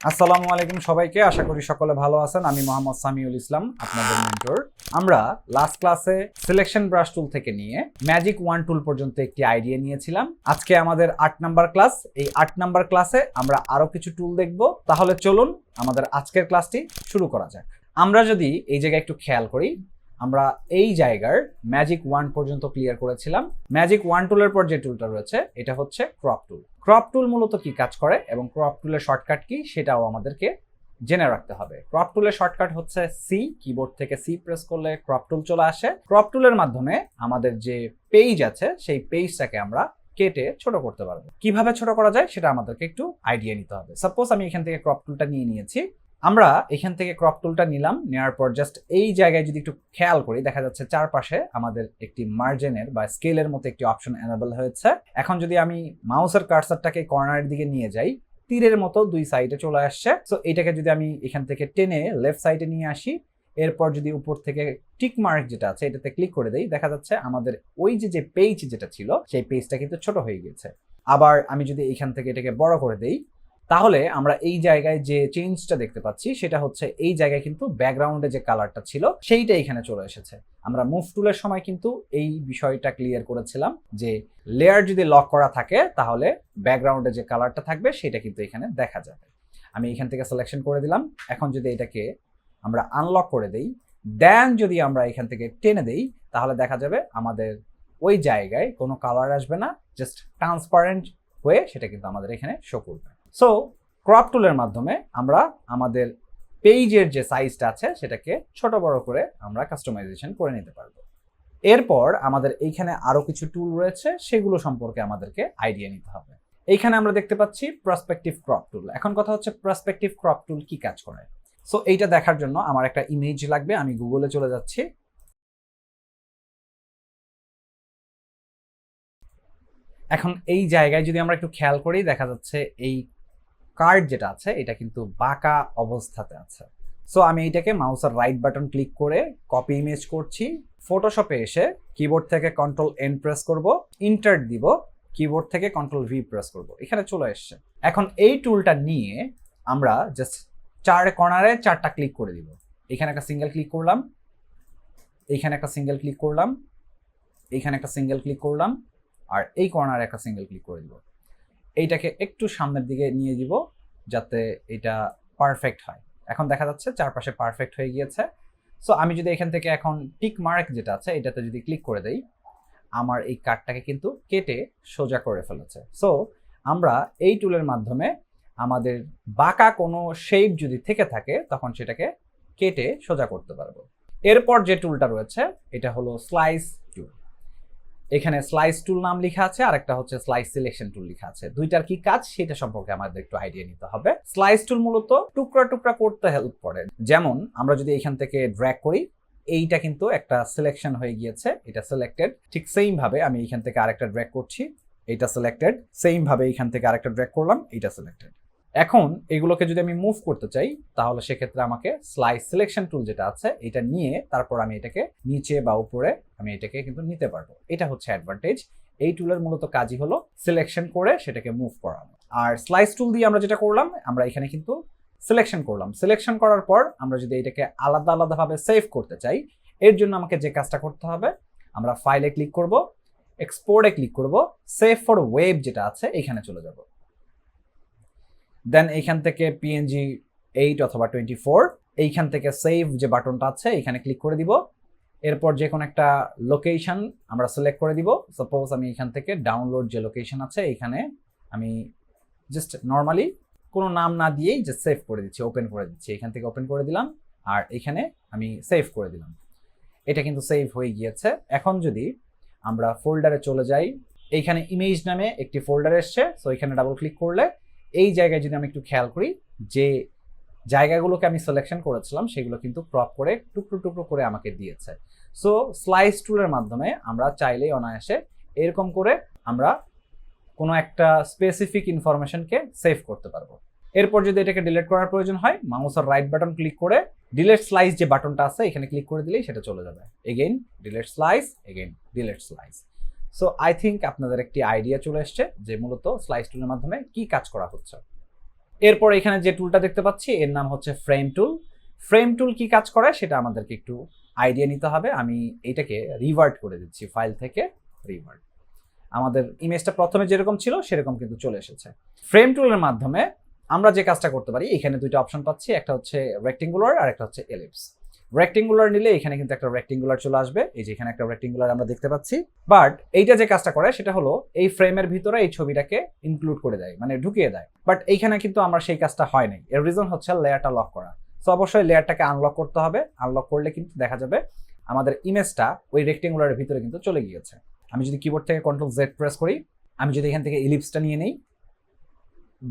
আসসালামু আলাইকুম সবাইকে। আশা করি সকলে ভালো আছেন। আমি মোহাম্মদ সামিউল ইসলাম, আপনাদের মেন্টর আমরা লাস্ট ক্লাসে সিলেকশন ব্রাশ টুল থেকে নিয়ে ম্যাজিক ওয়ান টুল পর্যন্ত একটি আইডিয়া নিয়েছিলাম। আজকে আমাদের আট নাম্বার ক্লাস এই আট নাম্বার ক্লাসে আমরা আরও কিছু টুল দেখব। তাহলে চলুন আমাদের আজকের ক্লাসটি শুরু করা যাক। আমরা যদি এই জায়গায় একটু খেয়াল করি আমরা এই জায়গার ম্যাজিক ওয়ান পর্যন্ত ক্লিয়ার করেছিলাম। ম্যাজিক ওয়ান টুলের পর যে টুলটা রয়েছে, এটা হচ্ছে ক্রপ টুল ক্রপ টুল মূলত কি কাজ করে এবং ক্রপ টুলের শর্টকাট কি, সেটাও আমাদেরকে জেনে রাখতে হবে। ক্রপ টুলের শর্টকাট হচ্ছে সি কিবোর্ড থেকে সি প্রেস করলে ক্রপ টুল চলে আসে। ক্রপ টুলের মাধ্যমে আমাদের যে পেজ আছে, সেই পেজটাকে আমরা কেটে ছোট করতে পারব। কীভাবে ছোট করা যায়, সেটা আমাদেরকে একটু আইডিয়া নিতে হবে। সাপোজ আমি এখান থেকে ক্রপ টুলটা নিয়ে নিয়েছি। আমরা এখান থেকে ক্রপ টুলটা নিলাম নেওয়ার পর জাস্ট এই জায়গায় যদি একটু খেয়াল করি, দেখা যাচ্ছে চারপাশে আমাদের একটি মার্জিনের বা স্কেলের মতো একটি অপশন অ্যানেবল হয়েছে। এখন যদি আমি মাউসের কার্সারটাকে কর্নারের দিকে নিয়ে যাই, তীরের মতো দুই সাইডে চলে আসছে। সো এটাকে যদি আমি এখান থেকে টেনে লেফট সাইডে নিয়ে আসি, এরপর যদি উপর থেকে টিক মার্ক যেটা আছে, এটাতে ক্লিক করে দেই, দেখা যাচ্ছে আমাদের ওই যে যে পেজ যেটা ছিল, সেই পেজটা কিন্তু ছোট হয়ে গেছে। আবার আমি যদি এখান থেকে এটাকে বড় করে দেই তাহলে আমরা এই জায়গায় যে চেঞ্জটা দেখতে পাচ্ছি, সেটা হচ্ছে এই জায়গায় কিন্তু ব্যাকগ্রাউন্ডে যে কালারটা ছিল, সেইটা এখানে চলে এসেছে। আমরা মুভ টুলের সময় কিন্তু এই বিষয়টা ক্লিয়ার করেছিলাম যে লেয়ার যদি লক করা থাকে, তাহলে ব্যাকগ্রাউন্ডে যে কালারটা থাকবে, সেটা কিন্তু এখানে দেখা যাবে। আমি এখান থেকে সিলেকশন করে দিলাম। এখন যদি এটাকে আমরা আনলক করে দেই দেন যদি আমরা এখান থেকে টেনে দেই, তাহলে দেখা যাবে আমাদের ওই জায়গায় কোনো কালার আসবে না জাস্ট ট্রান্সপারেন্ট হয়ে সেটা কিন্তু আমাদের এখানে শো করবে। সো ক্রপ টুলের মাধ্যমে আমরা আমাদের পেজের যে সাইজটা আছে, সেটাকে ছোট বড় করে আমরা কাস্টমাইজেশন করে নিতে পারব। এরপর আমাদের এইখানে আরও কিছু টুল রয়েছে, সেগুলো সম্পর্কে আমাদেরকে আইডিয়া নিতে হবে। এইখানে আমরা দেখতে পাচ্ছি প্রসপেক্টিভ ক্রপ টুল এখন কথা হচ্ছে প্রসপেক্টিভ ক্রপ টুল কি কাজ করে? সো এইটা দেখার জন্য আমার একটা ইমেজ লাগবে, আমি গুগলে চলে যাচ্ছি। এখন এই জায়গায় যদি আমরা একটু খেয়াল করি, দেখা যাচ্ছে এই কার্ড যেটা আছে, এটা কিন্তু বাঁকা অবস্থাতে আছে। সো আমি এইটাকে মাউসের রাইট বাটন ক্লিক করে কপি ইমেজ করছি। ফটোশপে এসে কিবোর্ড থেকে কন্ট্রোল এন প্রেস করব ইন্টার দিব কিবোর্ড থেকে কন্ট্রোল ভি প্রেস করব। এখানে চলে এসছে। এখন এই টুলটা নিয়ে আমরা জাস্ট চার কর্নারে চারটা ক্লিক করে দিব। এখানে একটা সিঙ্গেল ক্লিক করলাম এইখানে একটা সিঙ্গেল ক্লিক করলাম এইখানে একটা সিঙ্গেল ক্লিক করলাম, আর এই কর্নারে একটা সিঙ্গেল ক্লিক করে দিব। এইটাকে একটু সামনের দিকে নিয়ে দিব যাতে এটা পারফেক্ট হয়। এখন দেখা যাচ্ছে চারপাশে পারফেক্ট হয়ে গিয়েছে। সো আমি যদি এখান থেকে এখন টিক মার্ক যেটা আছে, এটাতে যদি ক্লিক করে দেই, আমার এই কার্ডটাকে কিন্তু কেটে সোজা করে ফেলেছে। সো আমরা এই টুলের মাধ্যমে আমাদের বাঁকা কোনো শেপ যদি থেকে থাকে, তখন সেটাকে কেটে সোজা করতে পারব। এরপর যে টুলটা রয়েছে, এটা হলো স্লাইস টুল এখানে স্লাইস টুল নাম লেখা আছে আর একটা হচ্ছে স্লাইস সিলেকশন টুল লেখা আছে। দুইটার কি কাজ? সেটা সম্পর্কে আমাদের একটু আইডিয়া নিতে হবে। স্লাইস টুল মূলত টুকরা টুকরা করতে হেল্প করে। যেমন, আমরা যদি এখান থেকে ড্র্যাগ করি, এইটা কিন্তু একটা সিলেকশন হয়ে গিয়েছে, এটা সিলেক্টেড ঠিক সেম ভাবে আমি এখান থেকে আরেকটা ড্র্যাগ করছি, এটা সিলেক্টেড সেম ভাবে এখান থেকে আরেকটা ড্র্যাগ করলাম, এইটা সিলেক্টেড এখন এগুলোকে যদি আমি মুভ করতে চাই, তাহলে সেক্ষেত্রে আমাকে স্লাইস সিলেকশন টুল যেটা আছে, এটা নিয়ে তারপর আমি এটাকে নিচে বা উপরে আমি এটাকে কিন্তু নিতে পারব। এটা হচ্ছে অ্যাডভান্টেজ এই টুলের মূলত কাজই হলো সিলেকশন করে সেটাকে মুভ করানো আর স্লাইস টুল দিয়ে আমরা যেটা করলাম, আমরা এখানে কিন্তু সিলেকশন করলাম। সিলেকশন করার পর আমরা যদি এটাকে আলাদা আলাদাভাবে সেভ করতে চাই, এর জন্য আমাকে যে কাজটা করতে হবে, আমরা ফাইলে ক্লিক করব এক্সপোর্টে ক্লিক করব সেভ ফর ওয়েব যেটা আছে, এখানে চলে যাব। দেন এইখান থেকে পিএনজি এইট অথবা টোয়েন্টি ফোর এইখান থেকে সেভ যে বাটনটা আছে, এখানে ক্লিক করে দিব। এরপর যে কোনো একটা লোকেশন আমরা সিলেক্ট করে দিব। সাপোজ আমি এখান থেকে ডাউনলোড যে লোকেশন আছে, এখানে আমি জাস্ট নর্মালি কোনো নাম না দিয়েই যে সেভ করে দিচ্ছি ওপেন করে দিচ্ছি। এখান থেকে ওপেন করে দিলাম, আর এখানে আমি সেভ করে দিলাম। এটা কিন্তু সেভ হয়ে গিয়েছে। এখন যদি আমরা ফোল্ডারে চলে যাই, এইখানে ইমেজ নামে একটি ফোল্ডার এসছে সো এখানে ডাবল ক্লিক করলে এই জায়গায় যদি আমি একটু খেয়াল করি, যে জায়গাগুলোকে আমি সিলেকশন করেছিলাম, সেগুলো কিন্তু ক্রপ করে টুকরো টুকরো করে আমাকে দিয়েছে। সো স্লাইস টুলের মাধ্যমে আমরা চাইলেই অনায়াসে এরকম করে আমরা কোনো একটা স্পেসিফিক ইনফরমেশনকে সেভ করতে পারব। এরপর যদি এটাকে ডিলিট করার প্রয়োজন হয় মাউসের রাইট বাটন ক্লিক করে ডিলেট স্লাইস যে বাটনটা আছে, এখানে ক্লিক করে দিলেই সেটা চলে যাবে। Again delete slice again delete slice so I think আপনাদের একটি আইডিয়া চলে এসছে যে মূলত স্লাইস টুলের মাধ্যমে কি কাজ করা হচ্ছে। এরপর এখানে যে টুলটা দেখতে পাচ্ছি, এর নাম হচ্ছে ফ্রেম টুল ফ্রেম টুল কি কাজ করে সেটা আমাদেরকে একটু আইডিয়া নিতে হবে। আমি এইটাকে রিভার্ট করে দিচ্ছি ফাইল থেকে রিভার্ট আমাদের ইমেজটা প্রথমে যেরকম ছিল, সেরকম কিন্তু চলে এসেছে। ফ্রেম টুলের মাধ্যমে আমরা যে কাজটা করতে পারি, এখানে দুইটা অপশন পাচ্ছি, একটা হচ্ছে রেক্টেঙ্গুলার আর একটা হচ্ছে এলিপস রেক্টেঙ্গুলার নিলে এখানে কিন্তু একটা রেক্টেঙ্গুলার চলে আসবে। এই যে এখানে একটা রেক্টেঙ্গুলার আমরা দেখতে পাচ্ছি। বাট এইটা যে কাজটা করে, সেটা হলো এই ফ্রেমের ভিতরে এই ছবিটাকে ইনক্লুড করে দেয় মানে ঢুকিয়ে দেয়। বাট এইখানে কিন্তু আমরা সেই কাজটা হয় নাই। এর রিজন হচ্ছে লেয়ারটা লক করা। সো অবশ্যই লেয়ারটাকে আনলক করতে হবে। আনলক করলে কিন্তু দেখা যাবে আমাদের ইমেজটা ওই রেক্টেঙ্গুলারের ভিতরে কিন্তু চলে গিয়েছে। আমি যদি কিবোর্ড থেকে কন্ট্রোল জেড প্রেস করি, আমি যদি এখান থেকে ইলিপসটা নিয়ে নিই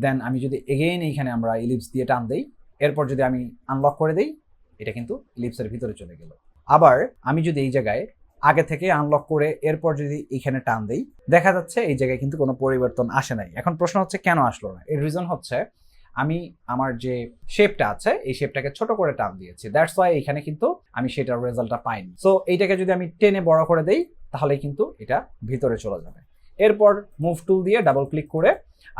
দেন আমি যদি এগেইন এইখানে আমরা ইলিপস দিয়ে টান দিই, এরপর যদি আমি আনলক করে দেই এটা কিন্তু ইলিপসের ভিতরে চলে গেল। আবার আমি যদি এই জায়গায় আগে থেকে আনলক করে এরপর যদি এখানে টান দেই, দেখা যাচ্ছে এই জায়গায় কিন্তু কোনো পরিবর্তন আসে নাই। এখন প্রশ্ন হচ্ছে, কেন আসলো না? এর রিজন হচ্ছে, আমি আমার যে শেপটা আছে, এই শেপটাকে ছোট করে টান দিয়েছি। দ্যাটস ওয়াই এখানে কিন্তু আমি সেটার রেজাল্টটা পাইনি। সো এইটাকে যদি আমি টেনে বড় করে দেই, তাহলে কিন্তু এটা ভিতরে চলে যাবে। এরপর মুভ টুল দিয়ে ডাবল ক্লিক করে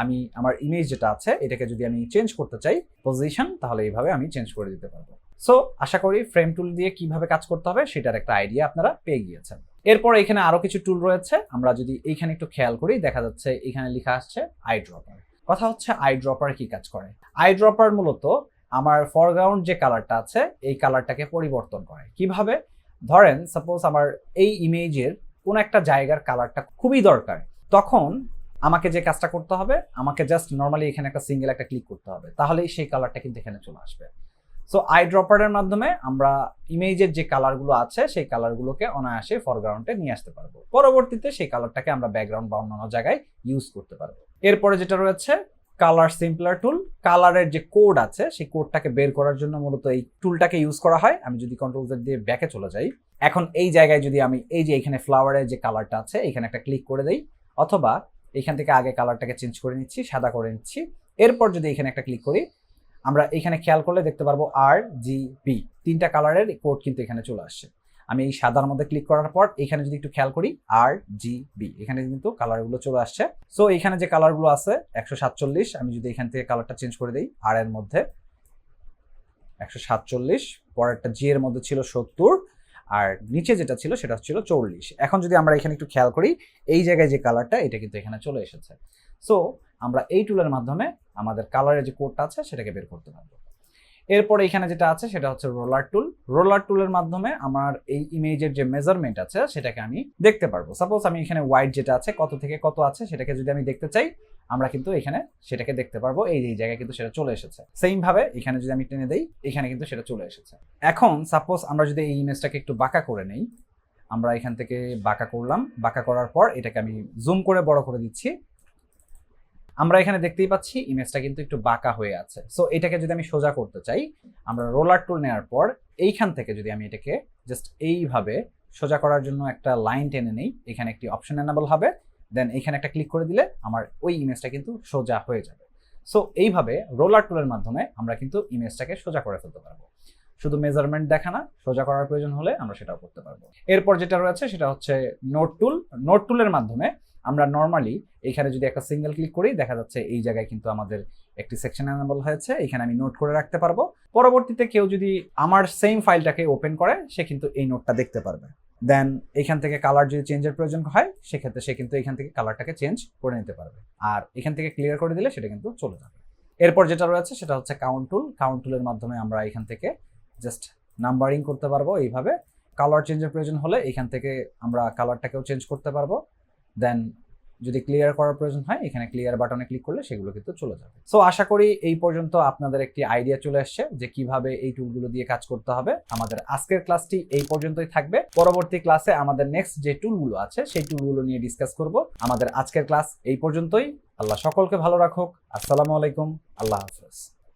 আমি আমার ইমেজ যেটা আছে, এটাকে যদি আমি চেঞ্জ করতে চাই পজিশন তাহলে এইভাবে আমি চেঞ্জ করে দিতে পারব। সো আশা করি ফ্রেম টুল দিয়ে কীভাবে কাজ করতে হবে সেটার একটা আইডিয়া আপনারা পেয়ে গিয়েছেন। এরপর এখানে আরও কিছু টুল রয়েছে, আমরা যদি এইখানে একটু খেয়াল করি, দেখা যাচ্ছে এখানে লেখা আসছে আই ড্রপার কথা হচ্ছে আই ড্রপার কি কাজ করে? আই ড্রপার মূলত আমার ফরগ্রাউন্ড যে কালারটা আছে, এই কালারটাকে পরিবর্তন করে। কীভাবে? ধরেন সাপোজ আমার এই ইমেজের কোন একটা জায়গার কালারটা খুবই দরকার, তখন আমাকে যে কাজটা করতে হবে, আমাকে জাস্ট নর্মালি এখানে একটা সিঙ্গেল একটা ক্লিক করতে হবে, তাহলেই সেই কালারটা কিন্তু এখানে চলে আসবে। সো আই ড্রপারের মাধ্যমে আমরা ইমেজের যে কালারগুলো আছে, সেই কালারগুলোকে অনায়াসে ফরগ্রাউন্ডে নিয়ে আসতে পারব। পরবর্তীতে সেই কালারটাকে আমরা ব্যাকগ্রাউন্ড বা অন্যান্য জায়গায় ইউজ করতে পারব। এরপরে যেটা রয়েছে কালার সিম্পলার টুল কালারের যে কোড আছে, সেই কোডটাকে বের করার জন্য মূলত এই টুলটাকে ইউজ করা হয়। আমি যদি কন্ট্রোল জেড দিয়ে ব্যাকে চলে যাই, এখন এই জায়গায় যদি আমি এই যে এখানে ফ্লাওয়ারের যে কালারটা আছে, এখানে একটা ক্লিক করে দেই, অথবা এখান থেকে আগে কালারটাকে চেঞ্জ করে নিচ্ছি, সাদা করে নিচ্ছি। এরপর যদি এখানে একটা ক্লিক করি আমরা এখানে খেয়াল করলে দেখতে পারব আর জি বি তিনটা কালারের কোড কিন্তু এখানে চলে আসছে। আমি এই সাদার মধ্যে ক্লিক করার পর এখানে যদি একটু খেয়াল করি আর জি বি এখানে কিন্তু কালারগুলো চলে আসছে। সো এখানে যে কালারগুলো আছে, একশো সাতচল্লিশ, আমি যদি এখান থেকে কালারটা চেঞ্জ করে দিই আর এর মধ্যে একশো সাতচল্লিশ, পরেরটা জি এর মধ্যে ছিল সত্তর, আর নিচে যেটা ছিল সেটা ছিল চল্লিশ। এখন যদি আমরা এখানে একটু খেয়াল করি, এই জায়গায় যে কালারটা এটা কিন্তু এখানে চলে এসেছে। সো আমরা এই টুলের মাধ্যমে আমাদের কালারের যে কোডটা আছে সেটাকে বের করতে পারব। এরপরে এখানে যেটা আছে সেটা হচ্ছে রোলার টুল রোলার টুলের মাধ্যমে আমার এই ইমেজের যে মেজারমেন্ট আছে সেটাকে আমি দেখতে পারব। সাপোজ আমি এখানে হোয়াইট যেটা আছে, কত থেকে কত আছে সেটাকে যদি আমি দেখতে চাই, আমরা কিন্তু এখানে সেটাকে দেখতে পারব। এই এই জায়গায় কিন্তু সেটা চলে এসেছে। সেম ভাবে এখানে যদি আমি টেনে দেই, এখানে কিন্তু সেটা চলে এসেছে। এখন সাপোজ আমরা যদি এই ইমেজটাকে একটু বাঁকা করে নেই, আমরা এখান থেকে বাঁকা করলাম। বাঁকা করার পর এটাকে আমি জুম করে বড় করে দিচ্ছি। আমরা এখানে দেখতেই পাচ্ছি ইমেজটা কিন্তু একটু বাঁকা হয়ে আছে। সো এটাকে যদি আমি সোজা করতে চাই, আমরা রোলার টুল নেওয়ার পর এইখান থেকে যদি আমি এটাকে জাস্ট এইভাবে সোজা করার জন্য একটা লাইন টেনে নেই, এখানে একটি অপশন এনাবল হবে দেন এখানে একটা ক্লিক করে দিলে আমার ওই ইমেজটা কিন্তু সোজা হয়ে যাবে। সো এইভাবে রোলার টুলের মাধ্যমে আমরা কিন্তু ইমেজটাকে সোজা করে ফেলতে পারব। শুধু মেজারমেন্ট দেখা না, সোজা করার প্রয়োজন হলে আমরা সেটাও করতে পারব। এরপর যেটা রয়েছে সেটা হচ্ছে নোট টুল নোট টুলের মাধ্যমে আমরা নর্মালি এখানে যদি একটা সিঙ্গেল ক্লিক করি, দেখা যাচ্ছে এই জায়গায় কিন্তু আমাদের একটি সেকশন অ্যানাবল হয়েছে। এখানে আমি নোট করে রাখতে পারব। পরবর্তীতে কেউ যদি আমার সেম ফাইলটাকে ওপেন করে, সে কিন্তু এই নোটটা দেখতে পারবে। দেন এখান থেকে কালার যদি চেঞ্জের প্রয়োজন হয়, সেক্ষেত্রে সে কিন্তু এখান থেকে কালারটাকে চেঞ্জ করে নিতে পারবে। আর এখান থেকে ক্লিয়ার করে দিলে সেটা কিন্তু চলে যাবে। এরপর যেটা রয়েছে, সেটা হচ্ছে কাউন্ট টুল কাউন্ট টুলের মাধ্যমে আমরা এখান থেকে জাস্ট নাম্বারিং করতে পারব এইভাবে। কালার চেঞ্জের প্রয়োজন হলে এখান থেকে আমরা কালারটাকেও চেঞ্জ করতে পারব। দেন যদি ক্লিয়ার করার প্রয়োজন হয়, এখানে ক্লিয়ার বাটনে ক্লিক করলে সেগুলো কিন্তু চলে যাবে। সো আশা করি এই পর্যন্ত আপনাদের একটি আইডিয়া চলে আসছে যে কীভাবে এই টুলগুলো দিয়ে কাজ করতে হবে। আমাদের আজকের ক্লাসটি এই পর্যন্তই থাকবে। পরবর্তী ক্লাসে আমাদের নেক্সট যে টুলগুলো আছে, সেই টুলগুলো নিয়ে ডিসকাস করব। আমাদের আজকের ক্লাস এই পর্যন্তই। আল্লাহ সকলকে ভালো রাখুক। আসসালামু আলাইকুম। আল্লাহ হাফেজ।